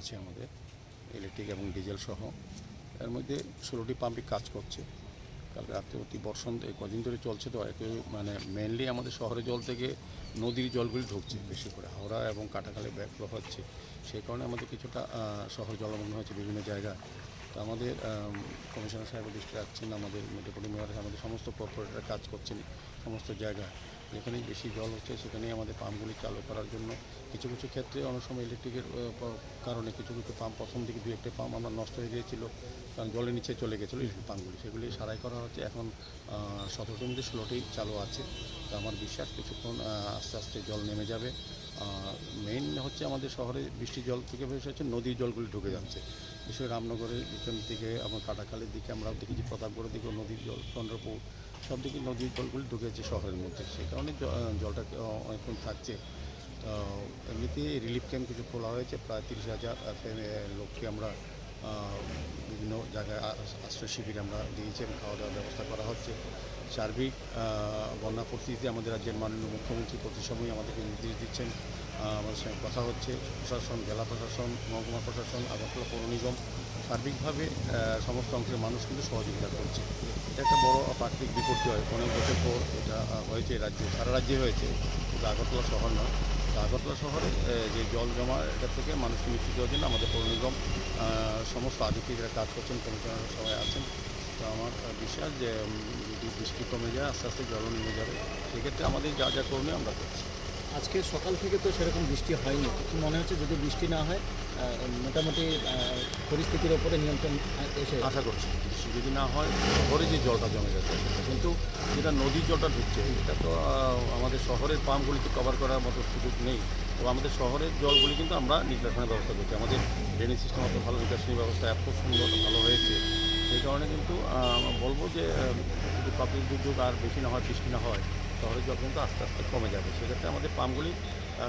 আছে আমাদের ইলেকট্রিক এবং ডিজেল সহ। এর মধ্যে ষোলোটি পাম্পই কাজ করছে। কাল রাত্রে অতি বর্ষণ কদিন ধরে চলছে তো একটু মানে মেনলি আমাদের শহরের জল থেকে নদীর জলগুলি ঢুকছে, বেশি করে হাওড়া এবং কাটাখালে ব্যাকফ্লো হচ্ছে। সেই কারণে আমাদের কিছুটা শহর জলমগ্ন হচ্ছে বিভিন্ন জায়গায়। তো আমাদের কমিশনার সাহেব দৃষ্টি রাখছেন আমাদের মেয়র আমাদের সমস্ত কর্পোরেটররা কাজ করছেন সমস্ত জায়গায়। যেখানেই বেশি জল হচ্ছে, সেখানেই আমাদের পাম্পগুলি চালু করার জন্য। কিছু কিছু ক্ষেত্রে অনেক সময় ইলেকট্রিকের কারণে কিছু কিছু পাম্প প্রথম দিকে দু একটা পাম্প আমার নষ্ট হয়ে গিয়েছিল, কারণ জলের নিচে চলে গেছিল ইলেকট্রিক পাম্পগুলি। সেগুলি সারাই করা হচ্ছে। এখন সতেরোটির মধ্যে ষোলোটি চালু আছে। তো আমার বিশ্বাস কিছুক্ষণ আস্তে আস্তে জল নেমে যাবে। মেইন হচ্ছে আমাদের শহরে বৃষ্টির জল থেকে বেশি হচ্ছে নদীর জলগুলি ঢুকে যাচ্ছে। বিশেষ রামনগরের পিছন থেকে আমার কাটাখালের দিকে, আমরা দেখেছি প্রতাপগড়ের দিকে নদীর জল, চন্দ্রপুর, সব দিকে নদীর জলগুলি ঢুকেছে শহরের মধ্যে। সেই কারণে জলটা অনেকক্ষণ থাকছে। তো এমনিতে রিলিফ ক্যাম্প কিছু খোলা হয়েছে, প্রায় তিরিশ হাজার লোককে আমরা বিভিন্ন জায়গায় আশ্রয় শিবির আমরা দিয়েছি এবং খাওয়া দাওয়ার ব্যবস্থা করা হচ্ছে। সার্বিক বন্যা পরিস্থিতিতে আমাদের রাজ্যের মাননীয় মুখ্যমন্ত্রী প্রতি সময় আমাদেরকে নির্দেশ দিচ্ছেন। আমাদের সঙ্গে কথা হচ্ছে প্রশাসন, জেলা প্রশাসন, মহকুমা প্রশাসন আগরতলা পৌর নিগম। সার্বিকভাবে সমস্ত অংশের মানুষ কিন্তু সহযোগিতা করছে। এটা একটা বড় প্রাকৃতিক বিপর্যয়। অনেক বছর পর এটা হয়েছে রাজ্যে, সারা রাজ্যে হয়েছে। কিন্তু আগরতলা শহর নয়। আগরতলা শহরে যে জল জমা, এটা থেকে মানুষকে নিশ্চিত দেওয়ার জন্য আমাদের পৌর নিগম সমস্ত আধিকারিকরা কাজ করছেন, কমিশনার সবাই আছেন। তো আমার বিশ্বাস যে যদি বৃষ্টি কমে যায় আস্তে আস্তে জল নেমে যাবে। সেক্ষেত্রে আমাদের যা যা করণীয় আমরা করছি। আজকে সকাল থেকে তো সেরকম বৃষ্টি হয়নি। কি মনে হচ্ছে যদি বৃষ্টি না হয় মোটামুটি পরিস্থিতির ওপরে নিয়ন্ত্রণ এসে আশা করছি। বৃষ্টি যদি না হয় শহরে যে জলটা জমে গেছে কিন্তু যেটা নদীর জলটা ঢুকছে এটা তো আমাদের শহরের পাম্পগুলিকে কভার করার মতো সুযোগ নেই। তো আমাদের শহরের জলগুলি কিন্তু আমরা নিষ্কাশনের ব্যবস্থা করছি। আমাদের ড্রেনেজ সিস্টেম অত ভালো নিকাশনী ব্যবস্থা এত সুন্দর ভালো হয়েছে। সেই কারণে কিন্তু বলব যে যদি প্রাকৃতিক দুর্যোগ আর বেশি না হয়, বৃষ্টি না হয় শহরের জল কিন্তু আস্তে আস্তে কমে যাবে। সেক্ষেত্রে আমাদের পাম্পগুলি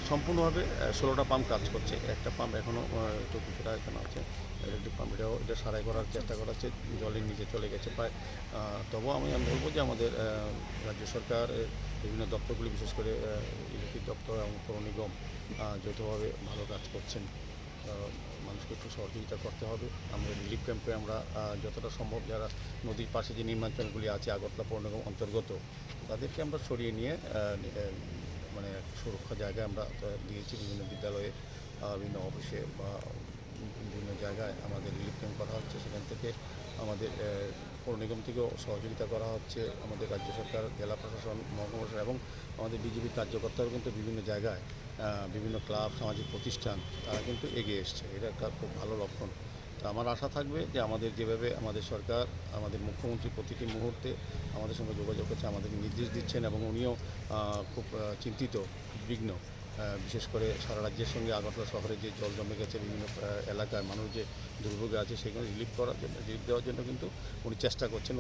সম্পূর্ণভাবে ষোলোটা পাম্প কাজ করছে। একটা পাম্প এখনও একটু কিছুটা এখানে আছে। ইলেকট্রিক পাম্প এটাও, এটা সারাই করার চেষ্টা করা হচ্ছে জলের নিচে চলে গেছে প্রায় তবুও আমি আমি বলব যে আমাদের রাজ্য সরকার বিভিন্ন দপ্তরগুলি, বিশেষ করে ইলেকট্রিক দপ্তর এবং পৌর নিগম যৌথভাবে ভালো কাজ করছেন। মানুষকে একটু সহযোগিতা করতে হবে। আমরা রিলিফ ক্যাম্পে আমরা যতটা সম্ভব যারা নদীর পাশে যে নির্মাঞ্চলগুলি আছে, আগরতলা পৌর নিগম অন্তর্গত, তাদেরকে আমরা সরিয়ে নিয়ে মানে সুরক্ষা জায়গায় আমরা দিয়েছি বিভিন্ন বিদ্যালয়ে বিভিন্ন অফিসে বা বিভিন্ন জায়গায় আমাদের রিলিফ ক্যাম্প করা হচ্ছে। সেখান থেকে আমাদের পৌর নিগম থেকেও সহযোগিতা করা হচ্ছে। আমাদের রাজ্য সরকার, জেলা প্রশাসন, মহকুমা এবং আমাদের বিজেপি কার্যকর্তারাও কিন্তু বিভিন্ন জায়গায় বিভিন্ন ক্লাব, সামাজিক প্রতিষ্ঠান, তারা কিন্তু এগিয়ে এসছে। এটা একটা খুব ভালো লক্ষণ। তো আমার আশা থাকবে যে আমাদের যেভাবে আমাদের সরকার, আমাদের মুখ্যমন্ত্রী প্রতিটি মুহূর্তে আমাদের সঙ্গে যোগাযোগ করছে, আমাদেরকে নির্দেশ দিচ্ছেন এবং উনিও খুব চিন্তিত বিঘ্ন বিশেষ করে সারা রাজ্যের সঙ্গে আগরতলা শহরে যে জল জমে গেছে, বিভিন্ন এলাকায় মানুষ যে দুর্ভোগে আছে, সেগুলো রিলিফ করার জন্য রিলিফ দেওয়ার জন্য কিন্তু উনি চেষ্টা করছেন।